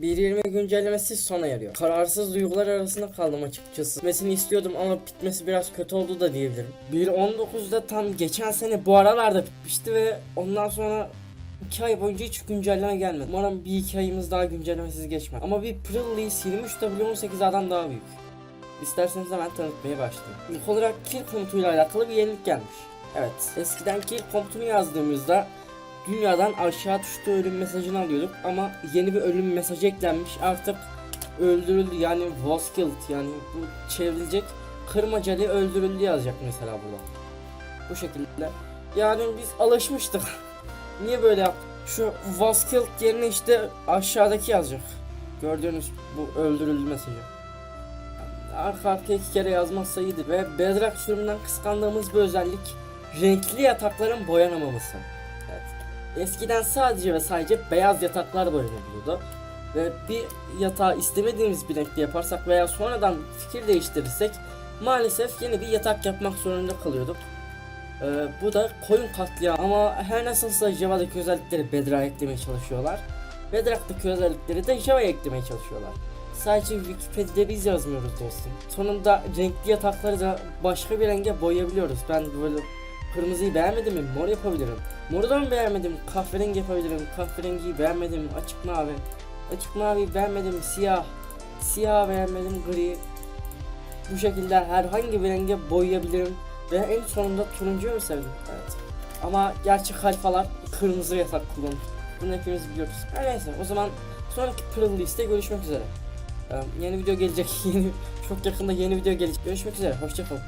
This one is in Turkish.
1.20 güncellemesi sona eriyor. Kararsız duygular arasında kaldım açıkçası. Bitmesini istiyordum ama bitmesi biraz kötü oldu da diyebilirim. 1.19'da tam geçen sene bu aralarda bitmişti ve ondan sonra 2 ay boyunca hiç güncelleme gelmedi. Umarım bir iki ayımız daha güncellemesiz geçmez. Ama bir Prillis 23W18A'dan daha büyük. İsterseniz hemen tanıtmaya başlayayım. İlk olarak kill komutuyla alakalı bir yenilik gelmiş. Evet, eskiden kill komutunu yazdığımızda dünyadan aşağı düştüğü ölüm mesajını alıyorduk ama yeni bir ölüm mesajı eklenmiş. Artık öldürüldü yani was killed yani bu çevrilecek kırmacalı öldürüldü yazacak mesela burada. Bu şekilde. Yani biz alışmıştık. Niye böyle yap? Şu was killed yerine işte aşağıdaki yazacak. Gördüğünüz bu öldürüldü mesajı. Arka arkaya iki kere yazmazsa iyidir ve Bedrock sürümünden kıskandığımız bir özellik renkli yatakların boyanamaması. Eskiden sadece ve sadece beyaz yataklar boyanabiliyordu. Ve bir yatağı istemediğimiz bir renkte yaparsak veya sonradan fikir değiştirirsek maalesef yeni bir yatak yapmak zorunda kalıyorduk. Ee, bu da koyun katliamı ama her nasılsa Java'daki özellikleri Bedrock'a eklemeye çalışıyorlar. Bedrock'taki özellikleri de Java'ya eklemeye çalışıyorlar. Sadece Wikipedia'da biz yazmıyoruz dostum. Sonunda renkli yatakları da başka bir renge boyayabiliyoruz. Ben böyle kırmızıyı beğenmedim mi mor yapabilirim. Moru da mı beğenmedim kahverengi yapabilirim. Kahverengiyi beğenmedim açık mavi. Açık mavi beğenmedim siyah. Siyah beğenmedim gri. Bu şekilde herhangi bir renge boyayabilirim. Ve en sonunda turuncuyu mu sevdim? Evet. Ama gerçek alfalar kırmızı yatak kullanır. Bunu hepimiz biliyoruz. Her neyse o zaman sonraki Pearl List'te görüşmek üzere. Ee, yeni video gelecek. Yeni çok yakında yeni video gelecek. Görüşmek üzere. Hoşçakalın.